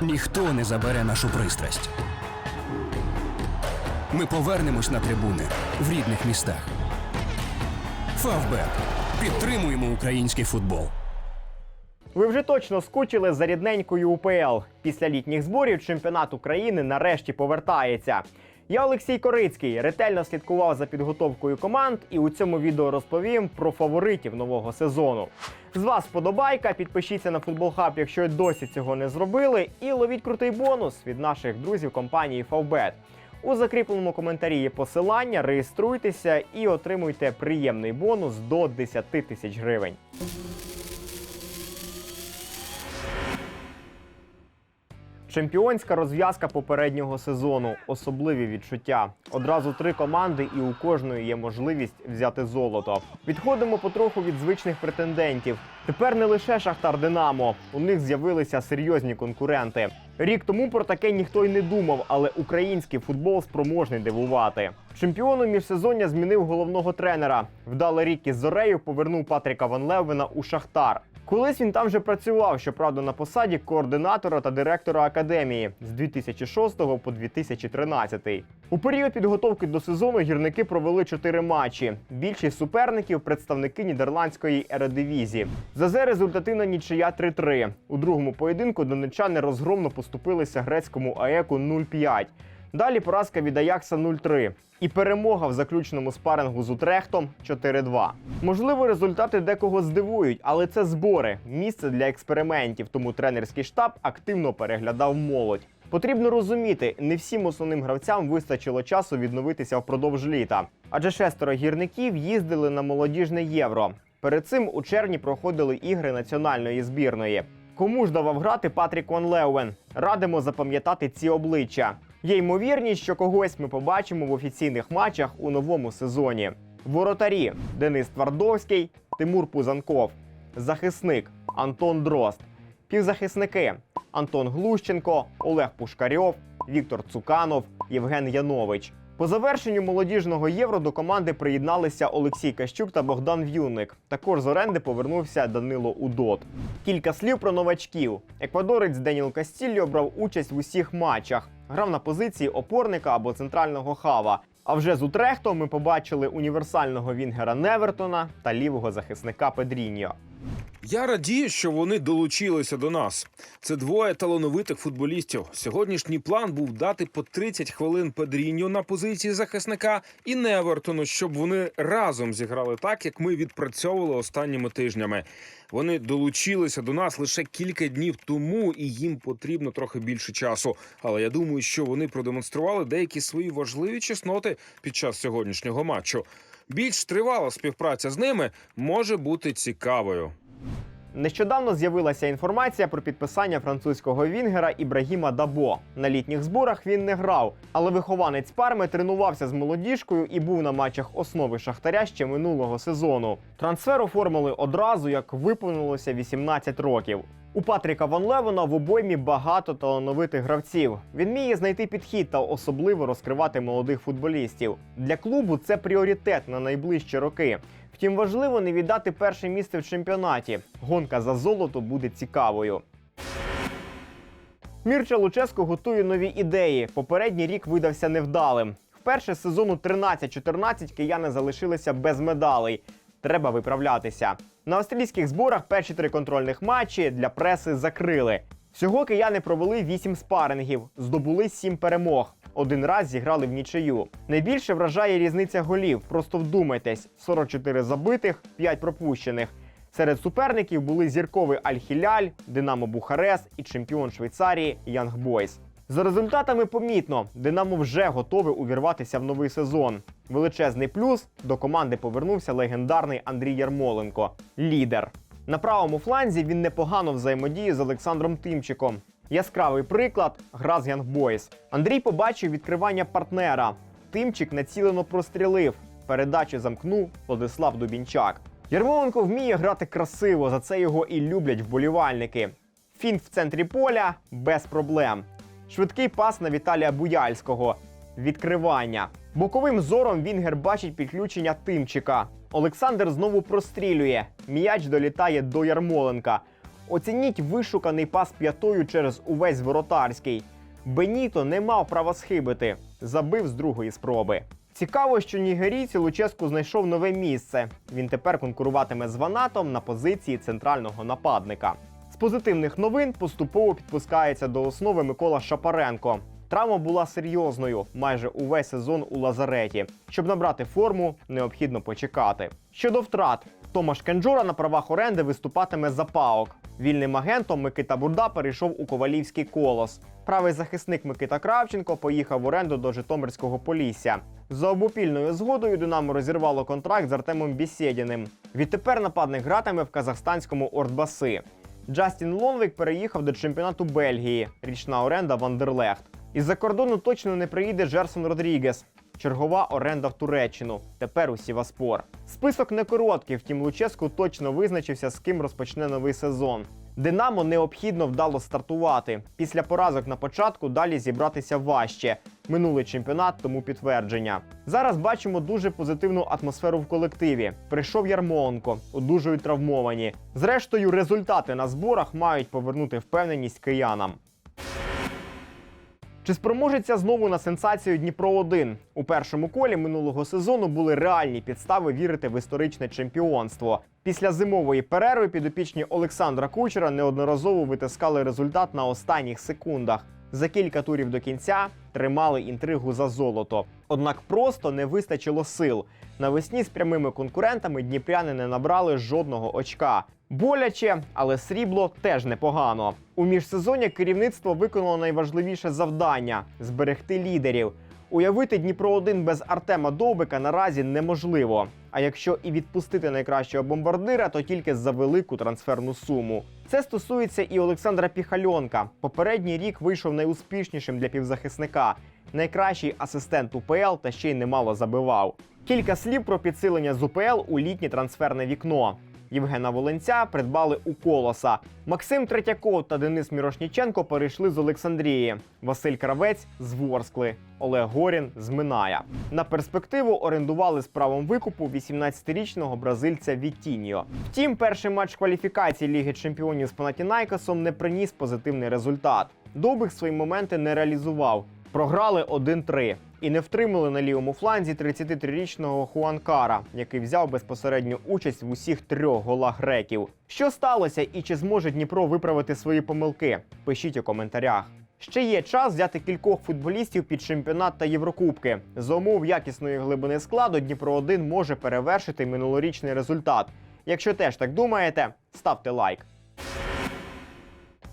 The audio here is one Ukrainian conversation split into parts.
Ніхто не забере нашу пристрасть. Ми повернемось на трибуни в рідних містах. Фавбет. Підтримуємо український футбол. Ви вже точно скучили за рідненькою УПЛ. Після літніх зборів чемпіонат України нарешті повертається. Я Олексій Корицький ретельно слідкував за підготовкою команд і у цьому відео розповім про фаворитів нового сезону. З вас вподобайка, підпишіться на Футбол Хаб, якщо досі цього не зробили, і ловіть крутий бонус від наших друзів компанії Фавбет. У закріпленому коментарі є посилання, реєструйтеся і отримуйте приємний бонус до 10 тисяч гривень. Чемпіонська розв'язка попереднього сезону. Особливі відчуття. Одразу три команди, і у кожної є можливість взяти золото. Відходимо потроху від звичних претендентів. Тепер не лише Шахтар Динамо. У них з'явилися серйозні конкуренти. Рік тому про таке ніхто й не думав, але український футбол спроможний дивувати. Чемпіону міжсезоння змінив головного тренера. Вдалий рік із Зорею повернув Патріка Ван Левена у Шахтар. Колись він там вже працював, щоправда, на посаді координатора та директора академії з 2006 по 2013. У період підготовки до сезону гірники провели чотири матчі. Більшість суперників представники нідерландської ередивізії. За зе результативна нічия 3-3. У другому поєдинку донечани розгромно поступилися грецькому АЕКу 0-5. Далі поразка від Аякса 0-3. І перемога в заключному спарингу з Утрехтом 4-2. Можливо, результати декого здивують, але це збори, місце для експериментів. Тому тренерський штаб активно переглядав молодь. Потрібно розуміти, не всім основним гравцям вистачило часу відновитися впродовж літа. Адже шестеро гірників їздили на молодіжне євро. Перед цим у червні проходили ігри національної збірної. Кому ж давав грати Патрік Ван Леуен? Радимо запам'ятати ці обличчя. Є ймовірність, що когось ми побачимо в офіційних матчах у новому сезоні. Воротарі Денис Твардовський, Тимур Пузанков, захисник Антон Дрозд, півзахисники Антон Глущенко, Олег Пушкарьов, Віктор Цуканов, Євген Янович. По завершенню молодіжного євро до команди приєдналися Олексій Кащук та Богдан В'юнник. Також з оренди повернувся Данило Удот. Кілька слів про новачків. Еквадорець Деніл Кастільо брав участь в усіх матчах. Грав на позиції опорника або центрального хава. А вже з Утрехтом ми побачили універсального Вінгера Невертона та лівого захисника Педріньо. Я радію, що вони долучилися до нас. Це двоє талановитих футболістів. Сьогоднішній план був дати по 30 хвилин Педріньо на позиції захисника і Невертону, щоб вони разом зіграли так, як ми відпрацьовували останніми тижнями. Вони долучилися до нас лише кілька днів тому, і їм потрібно трохи більше часу. Але я думаю, що вони продемонстрували деякі свої важливі чесноти під час сьогоднішнього матчу. Більш тривала співпраця з ними може бути цікавою. Нещодавно з'явилася інформація про підписання французького вінгера Ібрагіма Дабо. На літніх зборах він не грав, але вихованець Парми тренувався з молодіжкою і був на матчах основи Шахтаря ще минулого сезону. Трансфер оформили одразу, як виповнилося 18 років. У Патріка Ван Левена в обоймі багато талановитих гравців. Він вміє знайти підхід та особливо розкривати молодих футболістів. Для клубу це пріоритет на найближчі роки. Втім, важливо не віддати перше місце в чемпіонаті. Гонка за золото буде цікавою. Мірча Луческо готує нові ідеї. Попередній рік видався невдалим. Вперше з сезону 13-14 кияни залишилися без медалей. Треба виправлятися. На австралійських зборах перші три контрольних матчі для преси закрили. Всього кияни провели 8 спарингів, здобули 7 перемог. Один раз зіграли в нічию. Найбільше вражає різниця голів. Просто вдумайтесь: 44 забитих, 5 пропущених. Серед суперників були зірковий Аль-Хіляль, Динамо Бухарест і чемпіон Швейцарії Янг Бойс. За результатами помітно, Динамо вже готове увірватися в новий сезон. Величезний плюс до команди повернувся легендарний Андрій Ярмоленко, лідер. На правому фланзі він непогано взаємодіє з Олександром Тимчиком. Яскравий приклад гра з Янг Бойс. Андрій побачив відкривання партнера. Тимчик націлено прострілив. Передачу замкнув Владислав Дубінчак. Ярмоленко вміє грати красиво, за це його і люблять вболівальники. Фінт в центрі поля без проблем. Швидкий пас на Віталія Буяльського. Відкривання. Боковим зором Вінгер бачить підключення Тимчика. Олександр знову прострілює. М'яч долітає до Ярмоленка. Оцініть вишуканий пас п'ятою через увесь воротарський. Беніто не мав права схибити, забив з другої спроби. Цікаво, що нігерійці Луческу знайшов нове місце. Він тепер конкуруватиме з Ванатом на позиції центрального нападника. З позитивних новин поступово підпускається до основи Микола Шапаренко. Травма була серйозною, майже увесь сезон у лазареті. Щоб набрати форму, необхідно почекати. Щодо втрат, Томаш Кенджора на правах оренди виступатиме за ПАОК. Вільним агентом Микита Бурда перейшов у ковалівський колос. Правий захисник Микита Кравченко поїхав в оренду до Житомирського Полісся. За обопільною згодою Динамо розірвало контракт з Артемом Бісєдіним. Відтепер нападник гратиме в казахстанському Ордбаси. Джастін Лонвік переїхав до чемпіонату Бельгії. Річна оренда Вандерлехт. Із-за кордону точно не приїде Джерсон Родрігес. Чергова оренда в Туреччину. Тепер у Сіваспор. Список не короткий, втім Луческу точно визначився, з ким розпочне новий сезон. Динамо необхідно вдало стартувати. Після поразок на початку далі зібратися важче. Минулий чемпіонат тому підтвердження. Зараз бачимо дуже позитивну атмосферу в колективі. Прийшов Ярмоленко, одужують травмовані. Зрештою, результати на зборах мають повернути впевненість киянам. Чи спроможеться знову на сенсацію Дніпро 1 у першому колі минулого сезону були реальні підстави вірити в історичне чемпіонство. Після зимової перерви підопічні Олександра Кучера неодноразово витискали результат на останніх секундах. За кілька турів до кінця тримали інтригу за золото. Однак просто не вистачило сил. Навесні з прямими конкурентами дніпряни не набрали жодного очка. Боляче, але срібло теж непогано. У міжсезоння керівництво виконало найважливіше завдання зберегти лідерів. Уявити Дніпро 1 без Артема Довбика наразі неможливо. А якщо і відпустити найкращого бомбардира, то тільки за велику трансферну суму. Це стосується і Олександра Піхальонка. Попередній рік вийшов найуспішнішим для півзахисника, найкращий асистент УПЛ та ще й немало забивав. Кілька слів про підсилення з УПЛ у літнє трансферне вікно. Євгена Волинця придбали у колоса. Максим Третьяков та Денис Мірошніченко перейшли з Олександрії. Василь Кравець з Ворскли. Олег Горін з Миная. На перспективу орендували з правом викупу 18-річного бразильця Вітіньо. Втім, перший матч кваліфікації Ліги Чемпіонів з Панатінайкосом не приніс позитивний результат. Довбик свої моменти не реалізував. Програли 1-3 і не втримали на лівому фланзі 33-річного Хуанкара, який взяв безпосередню участь в усіх трьох голах греків. Що сталося і чи зможе Дніпро виправити свої помилки? Пишіть у коментарях. Ще є час взяти кількох футболістів під чемпіонат та Єврокубки. За умов якісної глибини складу Дніпро 1 може перевершити минулорічний результат. Якщо теж так думаєте, ставте лайк.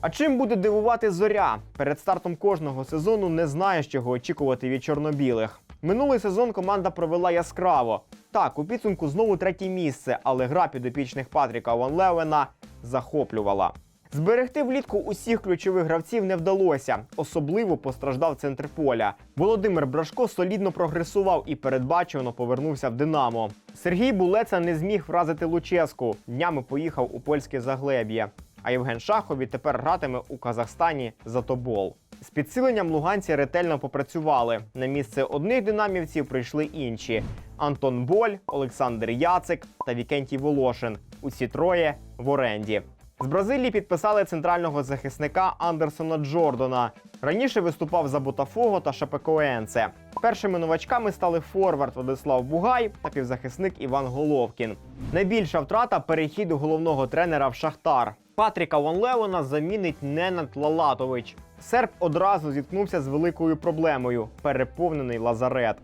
А чим буде дивувати зоря? Перед стартом кожного сезону не знаєш, чого очікувати від чорнобілих. Минулий сезон команда провела яскраво. Так, у підсумку знову третє місце, але гра підопічних Патріка Ван Левена захоплювала. Зберегти влітку усіх ключових гравців не вдалося. Особливо постраждав центр поля. Володимир Брашко солідно прогресував і передбачено повернувся в Динамо. Сергій Булеца не зміг вразити Луческу. Днями поїхав у польське заглеб'я. А Євген Шахов відтепер гратиме у Казахстані за тобол. З підсиленням луганці ретельно попрацювали. На місце одних динамівців прийшли інші: Антон Боль, Олександр Яцик та Вікентій Волошин. Усі троє в оренді. З Бразилії підписали центрального захисника Андерсона Джордона. Раніше виступав за Ботафого та Шапекоенце. Першими новачками стали форвард Владислав Бугай та півзахисник Іван Головкін. Найбільша втрата перехід головного тренера в Шахтар. Патріка Ван Левена замінить Ненат Лалатович. Серб одразу зіткнувся з великою проблемою переповнений лазарет.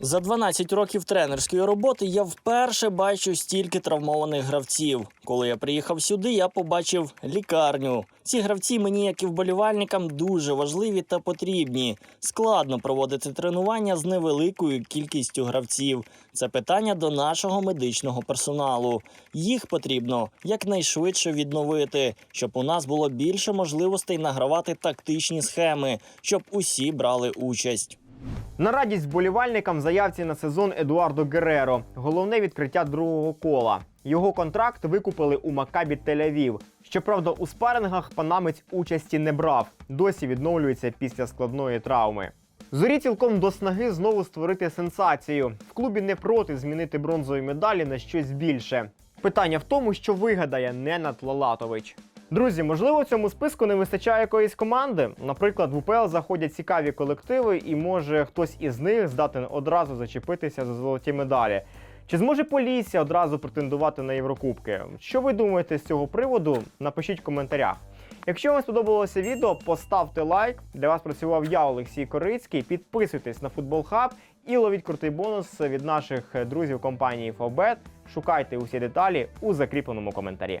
За 12 років тренерської роботи я вперше бачу стільки травмованих гравців. Коли я приїхав сюди, я побачив лікарню. Ці гравці мені, як і вболівальникам, дуже важливі та потрібні. Складно проводити тренування з невеликою кількістю гравців. Це питання до нашого медичного персоналу. Їх потрібно якнайшвидше відновити, щоб у нас було більше можливостей награвати тактичні схеми, щоб усі брали участь. На радість вболівальникам заявці на сезон Едуардо Гереро. Головне відкриття другого кола. Його контракт викупили у Макабі Тель-Авів. Щоправда, у спарингах панамець участі не брав. Досі відновлюється після складної травми. Зорі цілком до снаги знову створити сенсацію. В клубі не проти змінити бронзові медалі на щось більше. Питання в тому, що вигадає Ненат Лалатович. Друзі, можливо, в цьому списку не вистачає якоїсь команди. Наприклад, в УПЛ заходять цікаві колективи, і може хтось із них здатен одразу зачепитися за золоті медалі. Чи зможе Полісся одразу претендувати на Єврокубки? Що ви думаєте з цього приводу? Напишіть в коментарях. Якщо вам сподобалося відео, поставте лайк. Для вас працював я, Олексій Корицький. Підписуйтесь на Футбол Хаб і ловіть крутий бонус від наших друзів компанії Фавбет. Шукайте усі деталі у закріпленому коментарі.